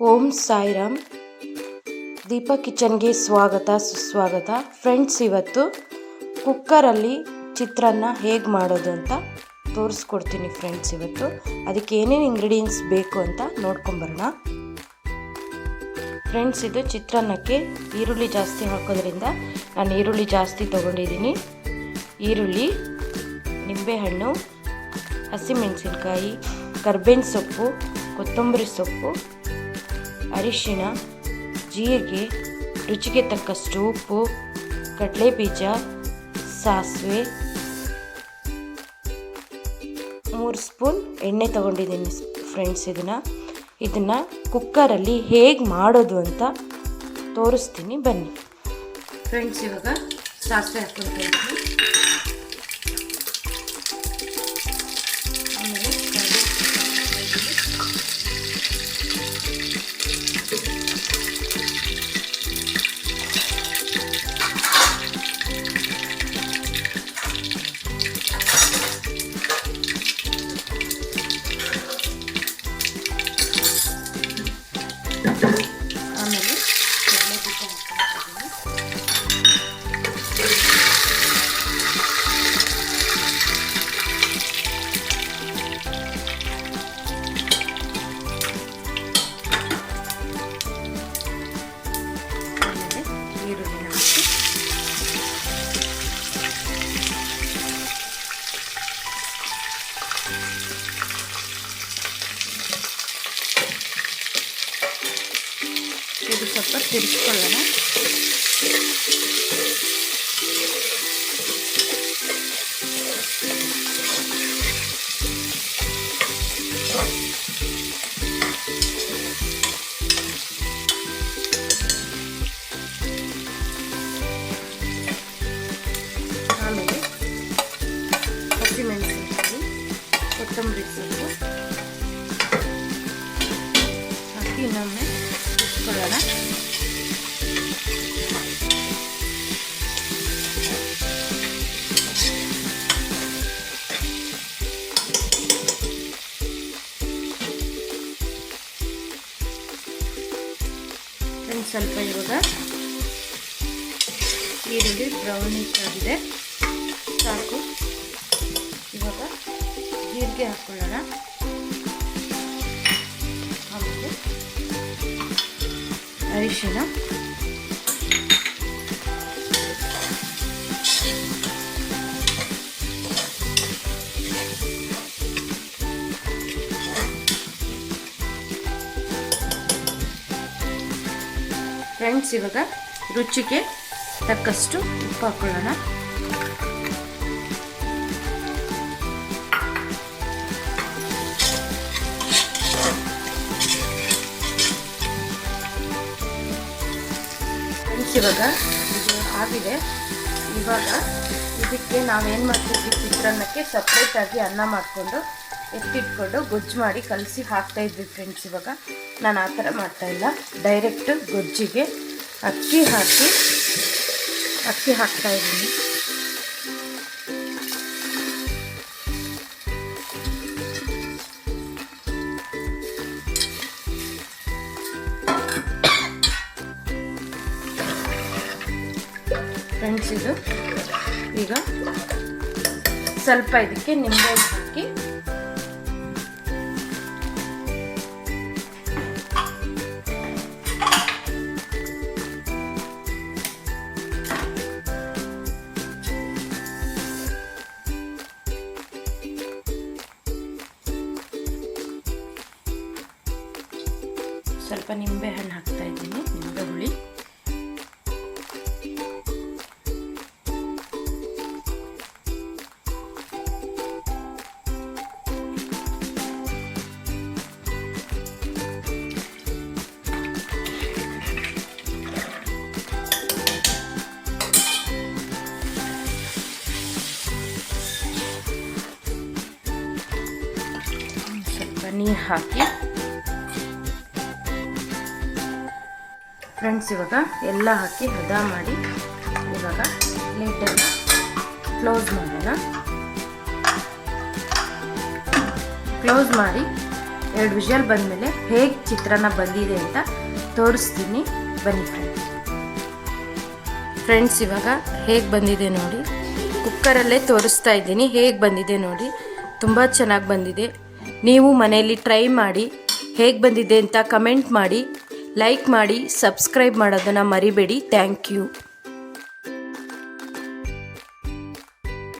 ಓಂ ಸಾಯಿರಾಮ್ ದೀಪ ಕಿಚನ್ಗೆ ಸ್ವಾಗತ, ಸುಸ್ವಾಗತ. ಫ್ರೆಂಡ್ಸ್, ಇವತ್ತು ಕುಕ್ಕರಲ್ಲಿ ಚಿತ್ರಾನ್ನ ಹೇಗೆ ಮಾಡೋದು ಅಂತ ತೋರಿಸ್ಕೊಡ್ತೀನಿ ಫ್ರೆಂಡ್ಸ್ ಇವತ್ತು. ಅದಕ್ಕೆ ಏನೇನು ಇಂಗ್ರೀಡಿಯೆಂಟ್ಸ್ ಬೇಕು ಅಂತ ನೋಡ್ಕೊಂಬರೋಣ. ಫ್ರೆಂಡ್ಸ್, ಇದು ಚಿತ್ರಾನ್ನಕ್ಕೆ ಈರುಳ್ಳಿ ಜಾಸ್ತಿ ಹಾಕೋದ್ರಿಂದ ನಾನು ಈರುಳ್ಳಿ ಜಾಸ್ತಿ ತೊಗೊಂಡಿದ್ದೀನಿ. ಈರುಳ್ಳಿ, ನಿಂಬೆಹಣ್ಣು, ಹಸಿಮೆಣಸಿನ್ಕಾಯಿ, ಕರ್ಬೇವಿನ ಸೊಪ್ಪು, ಕೊತ್ತಂಬರಿ ಸೊಪ್ಪು ಅರಿಶಿಣ ಜೀರಿಗೆ, ರುಚಿಗೆ ತಕ್ಕಷ್ಟು ಉಪ್ಪು ಕಡಲೆ ಬೀಜ ಸಾಸಿವೆ, ಮೂರು ಸ್ಪೂನ್ ಎಣ್ಣೆ ತಗೊಂಡಿದ್ದೀನಿ ಫ್ರೆಂಡ್ಸ್ ಇದನ್ನು. ಇದನ್ನು ಕುಕ್ಕರಲ್ಲಿ ಹೇಗೆ ಮಾಡೋದು ಅಂತ ತೋರಿಸ್ತೀನಿ ಬನ್ನಿ. ಫ್ರೆಂಡ್ಸ್ ಇವಾಗ ಸಾಸಿವೆ ಹಾಕ್ಕೊಳ್ತಾ 젓가락으로 숟갈려나? 다음에 버티면 있어야지 버텀을 있었고 자, 끼 넣네 ತಿರ್ಸ್ಕೊಳ್ಳೋಣ ಒಂದು ಸ್ವಲ್ಪ ಇವಾಗ ಈರುಳ್ಳಿ ಬ್ರೌನಿಶ್ ಆಗಿದೆ. ಸಾಕು. ಇವಾಗ ಜೀರಿಗೆ ಹಾಕ್ಕೊಳ್ಳೋಣ ಅರಿಶಿಣ ಫ್ರೆಂಡ್ಸ್ ಇವಾಗ ರುಚಿಗೆ ತಕ್ಕಷ್ಟು ಉಪ್ಪು ಹಾಕೊಳ್ಳೋಣ. ಇವಾಗ ಇದು ಆಗಿದೆ. ಇವಾಗ ಇದಕ್ಕೆ ನಾವೇನು ಮಾಡ್ತಿದ್ವಿ ಚಿತ್ರಾನ್ನಕ್ಕೆ ಸಪ್ರೇಟಾಗಿ ಅನ್ನ ಮಾಡಿಕೊಂಡು ಎತ್ತಿಟ್ಕೊಂಡು ಗೊಜ್ಜು ಮಾಡಿ ಕಲಸಿ ಹಾಕ್ತಾ ಇದ್ವಿ ಫ್ರೆಂಡ್ಸ್ ಇವಾಗ. ನಾನು ಆ ಥರ ಮಾಡ್ತಾಯಿಲ್ಲ ಡೈರೆಕ್ಟ್ ಗೊಜ್ಜಿಗೆ ಅಕ್ಕಿ ಹಾಕಿ, ಅಕ್ಕಿ ಹಾಕ್ತಾ ಫ್ರೆಂಡ್ಸ್ ಇದು. ಈಗ ಸ್ವಲ್ಪ ಇದಕ್ಕೆ ನಿಂಬೆ ಹಾಕಿ. ಸ್ವಲ್ಪ ನಿಂಬೆ ಹಣ್ಣು ಹಾಕ್ತಾ ಇದ್ದೀನಿ ನಿಂಬೆ ಹುಳಿ. ನೀರು ಹಾಕಿ. ಫ್ರೆಂಡ್ಸ್, ಇವಾಗ ಎಲ್ಲ ಹಾಕಿ ಹದ ಮಾಡಿ ಇವಾಗ ಪ್ಲೇಟನ್ನು ಕ್ಲೋಸ್ ಮಾಡೋಣ. ಕ್ಲೋಸ್ ಮಾಡಿ ಎರಡು ವಿಷಲ್ ಬಂದಮೇಲೆ ಹೇಗೆ ಚಿತ್ರಾನ್ನ ಬಂದಿದೆ ಅಂತ ತೋರಿಸ್ತೀನಿ. ಬನ್ನಿ ಫ್ರೆಂಡ್ಸ್. ಫ್ರೆಂಡ್ಸ್, ಇವಾಗ ಹೇಗೆ ಬಂದಿದೆ ನೋಡಿ. ಕುಕ್ಕರಲ್ಲೇ ತೋರಿಸ್ತಾ ಇದ್ದೀನಿ ಹೇಗೆ ಬಂದಿದೆ ನೋಡಿ. ತುಂಬ ಚೆನ್ನಾಗಿ ಬಂದಿದೆ. ನೀವು ಮನೆಯಲ್ಲಿ ಟ್ರೈ ಮಾಡಿ ಹೇಗೆ ಬಂದಿದೆ ಅಂತ ಕಮೆಂಟ್ ಮಾಡಿ ಲೈಕ್ ಮಾಡಿ ಸಬ್ಸ್ಕ್ರೈಬ್ ಮಾಡೋದನ್ನು ಮರಿಬೇಡಿ. Thank you